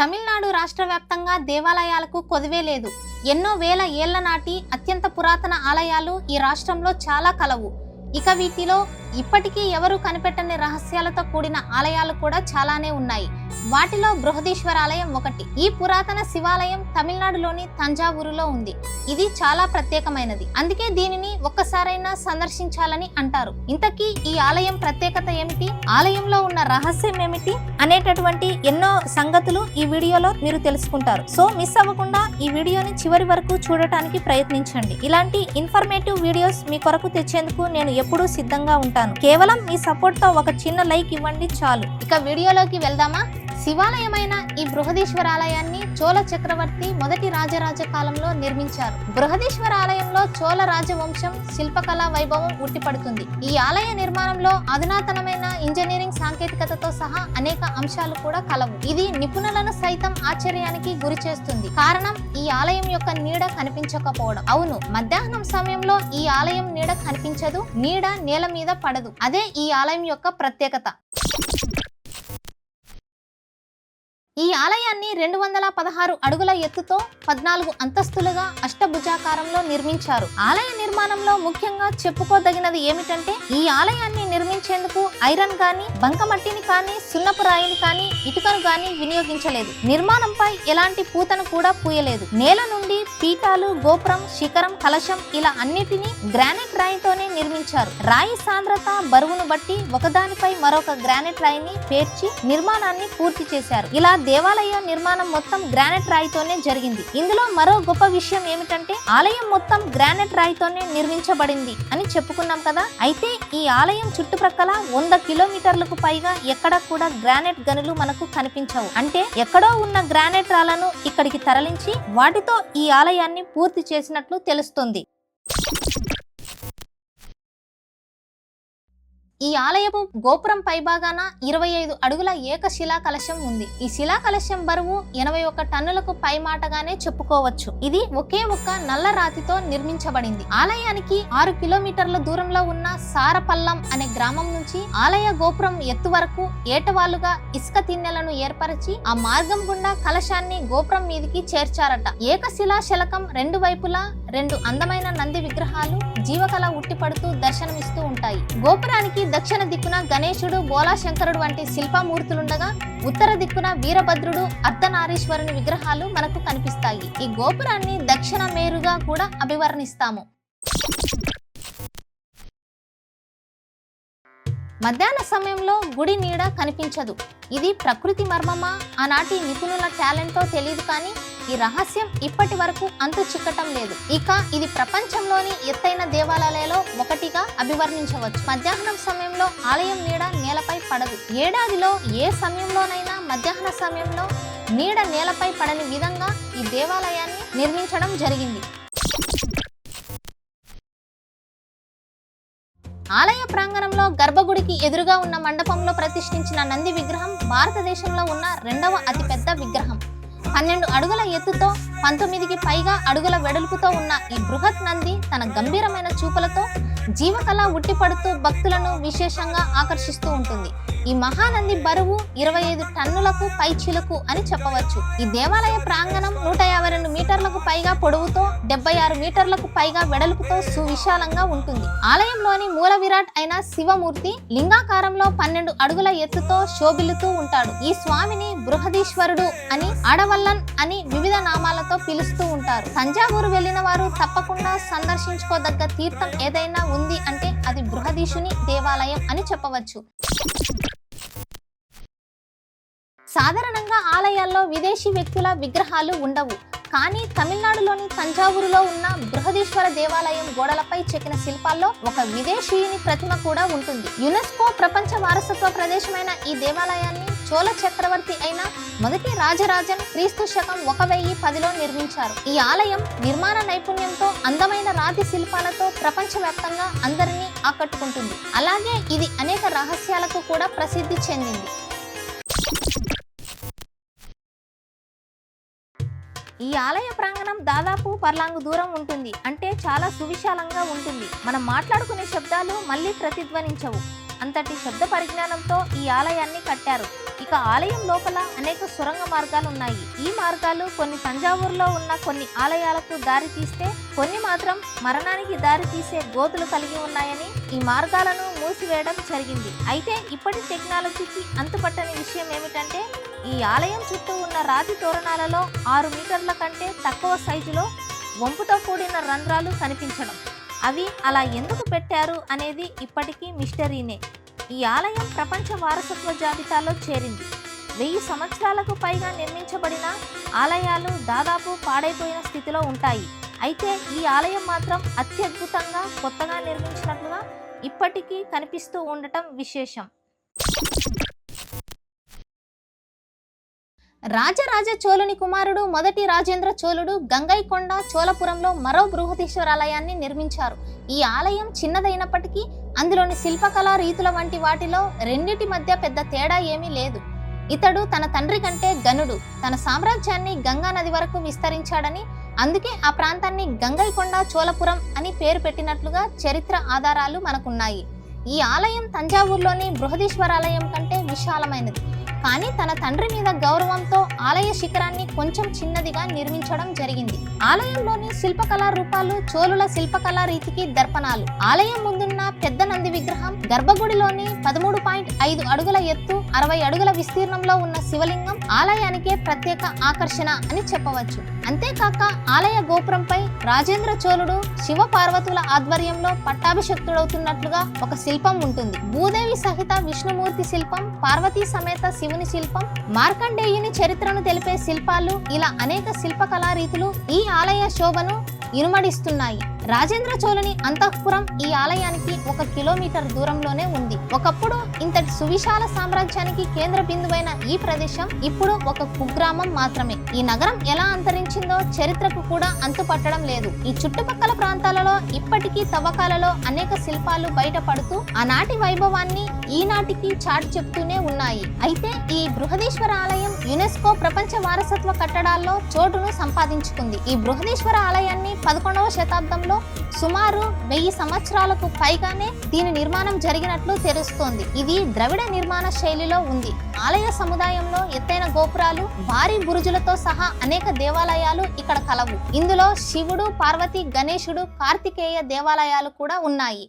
తమిళనాడు రాష్ట్ర వ్యాప్తంగా దేవాలయాలకు కొదివే లేదు. ఎన్నో వేల ఏళ్ళ నాటి అత్యంత పురాతన ఆలయాలు ఈ రాష్ట్రంలో చాలా కలవు. ఇక వీటిలో ఇప్పటికీ ఎవరు కనిపెట్టని రహస్యాలతో కూడిన ఆలయాలు కూడా చాలానే ఉన్నాయి. వాటిలో బృహదీశ్వర ఆలయం ఒకటి. ఈ పురాతన శివాలయం తమిళనాడులోని తంజావూరులో ఉంది. ఇది చాలా ప్రత్యేకమైనది. అందుకే దీనిని ఒక్కసారైనా సందర్శించాలని అంటారు. ఇంతకీ ఈ ఆలయం ప్రత్యేకత ఏమిటి? ఆలయంలో ఉన్న రహస్యం ఏమిటి? అనేటటువంటి ఎన్నో సంగతులు ఈ వీడియోలో మీరు తెలుసుకుంటారు. సో మిస్ అవ్వకుండా ఈ వీడియోని చివరి వరకు చూడటానికి ప్రయత్నించండి. ఇలాంటి ఇన్ఫర్మేటివ్ వీడియోస్ మీ కొరకు తెచ్చేందుకు నేను ఎప్పుడూ సిద్ధంగా ఉంటాను. కేవలం మీ సపోర్ట్తో ఒక చిన్న లైక్ ఇవ్వండి చాలు. ఇక వీడియోలోకి వెళ్దామా? శివాలయమైన ఈ బృహదీశ్వర ఆలయాన్ని చోళ చక్రవర్తి మొదటి రాజరాజ కాలంలో నిర్మించారు. బృహదీశ్వర ఆలయంలో చోళ రాజవంశం శిల్పకళా వైభవం ఉట్టిపడుతుంది. ఈ ఆలయ నిర్మాణంలో అధునాతనమైన ఇంజనీరింగ్ సాంకేతికతతో సహా అనేక అంశాలు కూడా కలవు. ఇది నిపుణులను సైతం ఆశ్చర్యానికి గురి చేస్తుంది. కారణం ఈ ఆలయం యొక్క నీడ కనిపించకపోవడం. అవును మధ్యాహ్నం సమయంలో ఈ ఆలయం నీడ కనిపించదు నీడ నేల మీద పడదు. అదే ఈ ఆలయం యొక్క ప్రత్యేకత. ఈ ఆలయాన్ని రెండు వందల పదహారు అడుగుల ఎత్తుతో పద్నాలుగు అంతస్తులుగా అష్టభుజాకారంలో నిర్మించారు. ఆలయ నిర్మాణంలో ముఖ్యంగా చెప్పుకోదగినది ఏమిటంటే ఈ ఆలయాన్ని నిర్మించేందుకు ఐరన్ గాని బంకమట్టిని కానీ సున్నపు రాయిని కానీ ఇటుకను గాని వినియోగించలేదు. నిర్మాణంపై ఎలాంటి పూతను కూడా పూయలేదు. నేల నుండి పీఠాలు గోపురం శిఖరం కలశం ఇలా అన్నిటినీ గ్రానైట్ రాయితోనే నిర్మించారు. రాయి సాంద్రత బరువును బట్టి ఒకదానిపై మరొక గ్రానైట్ రాయిని పేర్చి నిర్మాణాన్ని పూర్తి చేశారు. ఇలా దేవాలయ నిర్మాణం మొత్తం గ్రానైట్ రాయితోనే జరిగింది. ఇందులో మరో గొప్ప విషయం ఏమిటంటే ఆలయం మొత్తం గ్రానైట్ రాయితోనే నిర్మించబడింది అని చెప్పుకున్నాం కదా? అయితే ఈ ఆలయం చుట్టుప్రక్కల వంద కిలోమీటర్లకు పైగా ఎక్కడ కూడా గ్రానైట్ గనులు మనకు కనిపించవు. అంటే ఎక్కడో ఉన్న గ్రానైట్ రాళ్ళను ఇక్కడికి తరలించి వాటితో ఈ ఆలయాన్ని పూర్తి చేసినట్లు తెలుస్తుంది. ఈ ఆలయపు గోపురం పైభాగాన ఇరవై ఐదు అడుగుల ఏక శిలా కలశం ఉంది. ఈ శిలా కలశం బరువు ఎనభై ఒక్క టన్నులకు పైమాటగానే చెప్పుకోవచ్చు. ఇది ఒకే ఒక్క నల్ల రాతితో నిర్మించబడింది. ఆలయానికి ఆరు కిలోమీటర్ల దూరంలో ఉన్న సారపల్లం అనే గ్రామం నుంచి ఆలయ గోపురం ఎత్తు వరకు ఏటవాలుగా ఇసుక తిన్నెలను ఏర్పరిచి ఆ మార్గం గుండా కలశాన్ని గోపురం మీదికి చేర్చారట. ఏకశిలా శలకం రెండు వైపులా రెండు అందమైన నంది విగ్రహాలు జీవకళ ఉట్టిపడుతూ దర్శనమిస్తూ ఉంటాయి. గోపురానికి దక్షిణ దిక్కున గణేశుడు బోలాశంకరుడు వంటి శిల్పమూర్తులుండగా ఉత్తర దిక్కున వీరభద్రుడు అర్ధనారీశ్వరుని విగ్రహాలు మనకు కనిపిస్తాయి. ఈ గోపురాన్ని దక్షిణ మేరుగా కూడా అభివర్ణిస్తాము. మధ్యాహ్న సమయంలో గుడి నీడ కనిపించదు. ఇది ప్రకృతి మర్మమా? ఆనాటి నిపుణుల టాలెంటో తెలియదు కానీ ఈ రహస్యం ఇప్పటి వరకు అంతు చిక్కటం లేదు. ఇక ఇది ప్రపంచంలోని ఎత్తైన దేవాలయాలలో ఒకటిగా అభివర్ణించవచ్చు. మధ్యాహ్నం సమయంలో ఆలయం నీడ నేలపై పడదు. ఏడాదిలో ఏ సమయంలోనైనా మధ్యాహ్న సమయంలో నీడ నేలపై పడని విధంగా ఈ దేవాలయాన్ని నిర్మించడం జరిగింది. ఆలయ ప్రాంగణంలో గర్భగుడికి ఎదురుగా ఉన్న మండపంలో ప్రతిష్ఠించిన నంది విగ్రహం భారతదేశంలో ఉన్న రెండవ అతిపెద్ద విగ్రహం. పన్నెండు అడుగుల ఎత్తుతో పంతొమ్మిదికి పైగా అడుగుల వెడల్పుతో ఉన్న ఈ బృహత్ నంది తన గంభీరమైన చూపులతో జీవకళ ఉట్టిపడుతూ భక్తులను విశేషంగా ఆకర్షిస్తూ ఉంటుంది. ఈ మహానంది బరువు ఇరవై ఐదు టన్నులకు పైచిలుకు అని చెప్పవచ్చు. ఈ దేవాలయ ప్రాంగణం నూట యాభై రెండు మీటర్లకు పైగా పొడవుతో డెబ్బై ఆరు మీటర్లకు పైగా వెడల్పుతో సువిశాలంగా ఉంటుంది. ఆలయంలోని మూల విరాట్ అయిన శివమూర్తి లింగాకారంలో పన్నెండు అడుగుల ఎత్తుతో శోభిల్లుతూ ఉంటాడు. ఈ స్వామిని బృహదీశ్వరుడు అని ఆడవల్లన్ అని వివిధ నామాలతో పిలుస్తూ ఉంటారు. తంజావూరు వెళ్ళిన వారు తప్పకుండా సందర్శించుకోదగ్గ తీర్థం ఏదైనా ఉంది అంటే అది బృహదీశుని దేవాలయం అని చెప్పవచ్చు. సాధారణంగా ఆలయాల్లో విదేశీ వ్యక్తుల విగ్రహాలు ఉండవు. కానీ తమిళనాడులోని తంజావూరులో ఉన్న బృహదీశ్వర దేవాలయం గోడలపై చెక్కిన శిల్పాల్లో ఒక విదేశీయుని ప్రతిమ కూడా ఉంటుంది. యునెస్కో ప్రపంచ వారసత్వ ప్రదేశమైన ఈ దేవాలయాన్ని చోళ చక్రవర్తి అయిన మొదటి రాజరాజన్ క్రీస్తు శకం ఒక వెయ్యి పదిలో నిర్మించారు. ఈ ఆలయం నిర్మాణ నైపుణ్యంతో అందమైన రాతి శిల్పాలతో ప్రపంచవ్యాప్తంగా అందరినీ ఆకట్టుకుంటుంది. అలాగే ఇది అనేక రహస్యాలకు కూడా ప్రసిద్ధి చెందింది. ఈ ఆలయ ప్రాంగణం దాదాపు పర్లాంగు దూరం ఉంటుంది. అంటే చాలా సువిశాలంగా ఉంటుంది. మనం మాట్లాడుకునే శబ్దాలు మళ్ళీ ప్రతిధ్వనించవు. అంతటి శబ్ద పరిజ్ఞానంతో ఈ ఆలయాన్ని కట్టారు. ఇక ఆలయం లోపల అనేక సొరంగ మార్గాలు ఉన్నాయి. ఈ మార్గాలు కొన్ని తంజావూరులో ఉన్న కొన్ని ఆలయాలకు దారి తీస్తే కొన్ని మాత్రం మరణానికి దారి తీసే గోతులు కలిగి ఉన్నాయని ఈ మార్గాలను మూసివేయడం జరిగింది. అయితే ఇప్పటి టెక్నాలజీకి అంతుపట్టని విషయం ఏమిటంటే ఈ ఆలయం చుట్టూ ఉన్న రాతి తోరణాలలో ఆరు మీటర్ల కంటే తక్కువ సైజులో వంపుతో కూడిన రంధ్రాలు కనిపించడం. అవి అలా ఎందుకు పెట్టారు అనేది ఇప్పటికీ మిస్టరీనే. ఈ ఆలయం ప్రపంచ వారసత్వ జాబితాలో చేరింది. వెయ్యి సంవత్సరాలకు పైగా నిర్మించబడిన ఆలయాలు దాదాపు పాడైపోయిన స్థితిలో ఉంటాయి. అయితే ఈ ఆలయం మాత్రం అత్యద్భుతంగా కొత్తగా నిర్మించినట్లుగా ఇప్పటికీ కనిపిస్తూ ఉండటం విశేషం. రాజరాజ చోళుని కుమారుడు మొదటి రాజేంద్ర చోళుడు గంగైకొండ చోళపురంలో మరో బృహదీశ్వరాలయాన్ని నిర్మించారు. ఈ ఆలయం చిన్నదైనప్పటికీ అందులోని శిల్పకళా రీతుల వంటి వాటిలో రెండిటి మధ్య పెద్ద తేడా ఏమీ లేదు. ఇతడు తన తండ్రి కంటే గనుడు తన సామ్రాజ్యాన్ని గంగా నది వరకు విస్తరించాడని అందుకే ఆ ప్రాంతాన్ని గంగైకొండ చోళపురం అని పేరు పెట్టినట్లుగా చరిత్ర ఆధారాలు మనకున్నాయి. ఈ ఆలయం తంజావూరులోని బృహదీశ్వరాలయం కంటే విశాలమైనది. కానీ తన తండ్రి మీద గౌరవంతో ఆలయ శిఖరాన్ని కొంచెం చిన్నదిగా నిర్మించడం జరిగింది. ఆలయంలోని శిల్పకళా రూపాలు చోళుల శిల్పకళా రీతికి దర్పణాలు. ఆలయం ముందున్న పెద్ద నంది విగ్రహం గర్భగుడిలోని పదమూడు పాయింట్ ఐదు అడుగుల ఎత్తు అరవై అడుగుల విస్తీర్ణంలో ఉన్న శివలింగం ఆలయానికే ప్రత్యేక ఆకర్షణ అని చెప్పవచ్చు. అంతేకాక ఆలయ గోపురంపై రాజేంద్ర చోళుడు శివ పార్వతుల ఆధ్వర్యంలో పట్టాభిషక్తుడవుతున్నట్లుగా ఒక శిల్పం ఉంటుంది. భూదేవి సహిత విష్ణుమూర్తి శిల్పం పార్వతీ సమేత శివ శివుని శిల్పం మార్కండేయుని చరిత్రను తెలిపే శిల్పాలు ఇలా అనేక శిల్పకళా రీతులు ఈ ఆలయ శోభను ఇనుమడిస్తున్నాయి. రాజేంద్ర చోళని అంతఃపురం ఈ ఆలయానికి ఒక కిలోమీటర్ దూరంలోనే ఉంది. ఒకప్పుడు ఇంతటి సువిశాల సామ్రాజ్యానికి కేంద్ర బిందువైన ఈ ప్రదేశం ఇప్పుడు ఒక కుగ్రామం మాత్రమే. ఈ నగరం ఎలా అంతరించిందో చరిత్రకు కూడా అంతుపట్టడం లేదు. ఈ చుట్టుపక్కల ప్రాంతాలలో ఇప్పటికీ తవ్వకాలలో అనేక శిల్పాలు బయటపడుతూ ఆనాటి వైభవాన్ని ఈనాటికి చాటు చెప్తూనే ఉన్నాయి. అయితే ఈ బృహదీశ్వర ఆలయం యునెస్కో ప్రపంచ వారసత్వ కట్టడాల్లో చోటును సంపాదించుకుంది. ఈ బృహదీశ్వర ఆలయాన్ని పదకొండవ శతాబ్దంలో సుమారు వెయ్యి సంవత్సరాలకు పైగానే దీని నిర్మాణం జరిగినట్లు తెలుస్తోంది. ఇది ద్రవిడ నిర్మాణ శైలిలో ఉంది. ఆలయ సముదాయంలో ఎత్తైన గోపురాలు భారీ బురుజులతో సహా అనేక దేవాలయాలు ఇక్కడ కలవు. ఇందులో శివుడు పార్వతి గణేశుడు కార్తికేయ దేవాలయాలు కూడా ఉన్నాయి.